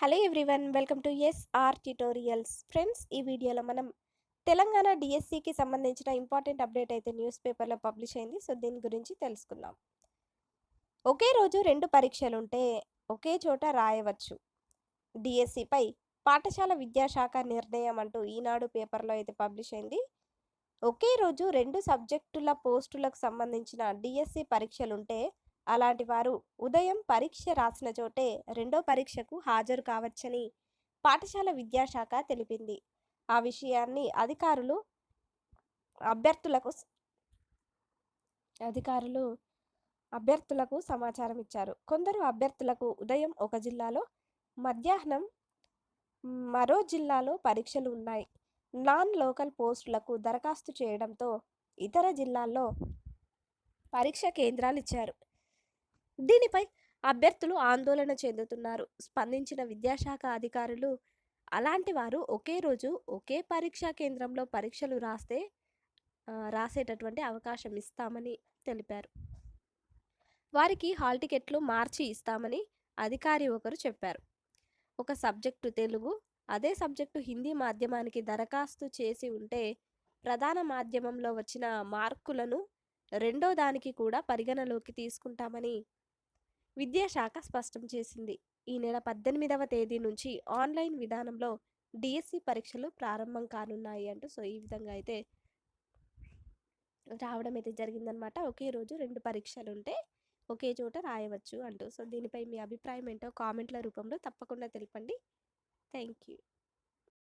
Hello everyone welcome to S R tutorials. Friends ఈ వీడియోలో మనం తెలంగాణ డిఎస్సికి సంబంధించిన ఇంపార్టెంట్ అప్డేట్ అయితే న్యూస్ పేపర్లో పబ్లిష్ అయింది. సో దీని గురించి తెలుసుకుందాం. ఒకే రోజు రెండు పరీక్షలు ఉంటే ఒకే చోట రాయవచ్చు. డిఎస్సిపై పాఠశాల విద్యాశాఖ నిర్ణయం అంటూ ఈనాడు పేపర్లో అయితే పబ్లిష్ అయింది. ఒకే రోజు రెండు సబ్జెక్టుల పోస్టులకు సంబంధించిన డిఎస్సి పరీక్షలుంటే అలాంటి వారు ఉదయం పరీక్ష రాసిన చోటే రెండో పరీక్షకు హాజరు కావచ్చని పాఠశాల విద్యాశాఖ తెలిపింది. ఆ విషయాన్ని అధికారులు అభ్యర్థులకు అధికారులు అభ్యర్థులకు సమాచారం ఇచ్చారు. కొందరు అభ్యర్థులకు ఉదయం ఒక జిల్లాలో మధ్యాహ్నం మరో జిల్లాలో పరీక్షలు ఉన్నాయి. నాన్ లోకల్ పోస్టులకు దరఖాస్తు చేయడంతో ఇతర జిల్లాల్లో పరీక్ష కేంద్రాలు ఇచ్చారు. దీనిపై అభ్యర్థులు ఆందోళన చెందుతున్నారు. స్పందించిన విద్యాశాఖ అధికారులు అలాంటి వారు ఒకే రోజు ఒకే పరీక్షా కేంద్రంలో పరీక్షలు రాస్తే రాసేటటువంటి అవకాశం ఇస్తామని తెలిపారు. వారికి హాల్ టికెట్లు మార్చి ఇస్తామని అధికారి ఒకరు చెప్పారు. ఒక సబ్జెక్టు తెలుగు అదే సబ్జెక్టు హిందీ మాధ్యమానికి దరఖాస్తు చేసి ఉంటే ప్రధాన మాధ్యమంలో వచ్చిన మార్కులను రెండో దానికి కూడా పరిగణలోకి తీసుకుంటామని విద్యాశాఖ స్పష్టం చేసింది. ఈ నెల పద్దెనిమిదవ తేదీ నుంచి ఆన్లైన్ విధానంలో డిఎస్సి పరీక్షలు ప్రారంభం కానున్నాయి అంటూ సో ఈ విధంగా అయితే రావడం అయితే జరిగిందనమాట. ఒకే రోజు రెండు పరీక్షలు ఉంటే ఒకే చోట రాయవచ్చు అంటూ. సో దీనిపై మీ అభిప్రాయం ఏంటో కామెంట్ల రూపంలో తప్పకుండా తెలపండి. Thank you